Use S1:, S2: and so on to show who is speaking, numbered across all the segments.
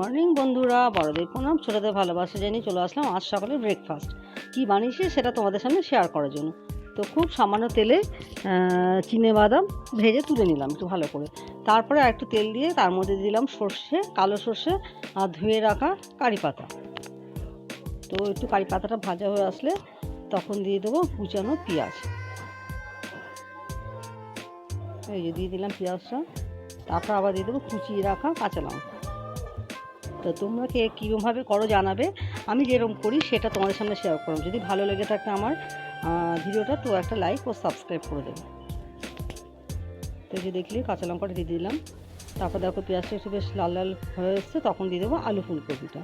S1: Morning, বন্ধুরা। বড়দের প্রণাম, ছোটোদের ভালোবাসা জানিয়ে চলে আসলাম আজ সকালে ব্রেকফাস্ট কী বানিয়েছি সেটা তোমাদের সামনে শেয়ার করার জন্য। তো খুব সামান্য তেলে চিনে বাদাম ভেজে তুলে নিলাম একটু ভালো করে। তারপরে একটু তেল দিয়ে তার মধ্যে দিলাম সর্ষে, কালো সর্ষে আর ধুয়ে রাখা কারি পাতা। তো একটু কারি পাতাটা ভাজা হয়ে আসলে তখন দিয়ে দেবো কুচানো পেঁয়াজ। এই যে দিয়ে দিলাম পেঁয়াজটা। তারপর আবার দিয়ে দেবো কুচিয়ে রাখা কাঁচা লঙ্কা। তো তোমরা কে কীরকমভাবে করো জানাবে, আমি যেরকম করি সেটা তোমাদের সামনে শেয়ার করো যদি ভালো লেগে থাকে আমার ভিডিওটা, তো একটা লাইক ও সাবস্ক্রাইব করে দেবে। তো যে দেখলি কাঁচা লঙ্কাটা দিয়ে দিলাম। তারপর দেখো পেঁয়াজটা একটু বেশ লাল লাল হয়ে এসছে, তখন দিয়ে দেবো আলু ফুলকপিটা।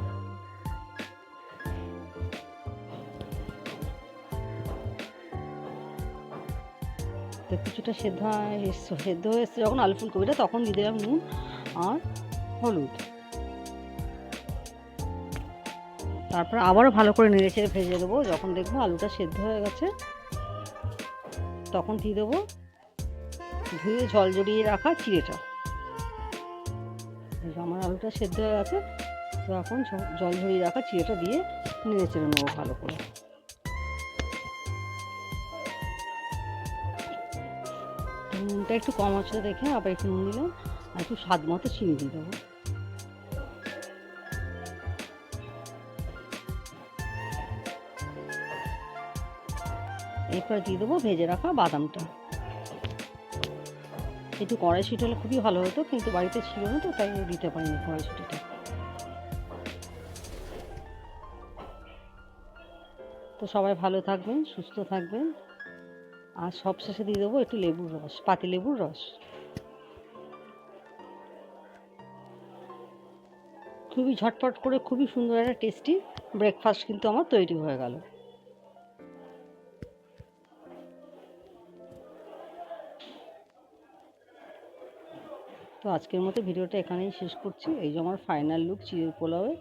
S1: তো কিছুটা সেদ্ধ সেদ্ধ হয়ে এসছে যখন আলু ফুলকপিটা, তখন দিয়ে দিলাম নুন আর হলুদ। তারপর আবারও ভালো করে নেড়ে চেড়ে ভেজে দেবো। যখন দেখব আলুটা সেদ্ধ হয়ে গেছে, তখন দিয়ে দেবো ধুয়ে জল জড়িয়ে রাখা চিড়েটা। আমার আলুটা সেদ্ধ হয়ে গেছে, তো এখন জল ঝরিয়ে রাখা চিড়েটা দিয়ে নেড়ে চেড়ে নেব ভালো করে। নুনটা একটু কম আছে দেখে আবার একটু নুন দিলাম, আর একটু স্বাদ মতো চিনি দিয়ে দেবো। এরপর দিয়ে দেবো ভেজে রাখা বাদামটা। একটু কড়াইশুটি হলে খুবই ভালো হতো, কিন্তু বাড়িতে ছিল না তো, তাই দিতে পারিনি কড়াইশুটিটা তো সবাই ভালো থাকবেন, সুস্থ থাকবেন। আর সব শেষে দিয়ে দেবো একটু লেবুর রস, পাতি লেবুর রস। খুবই ঝটপট করে, খুবই সুন্দর একটা টেস্টি ব্রেকফাস্ট কিন্তু আমার তৈরি হয়ে গেল। তো আজকের মতো ভিডিওটা এখানেই শেষ করছি। এই যে আমার ফাইনাল লুক চিড় পোলাওয়ে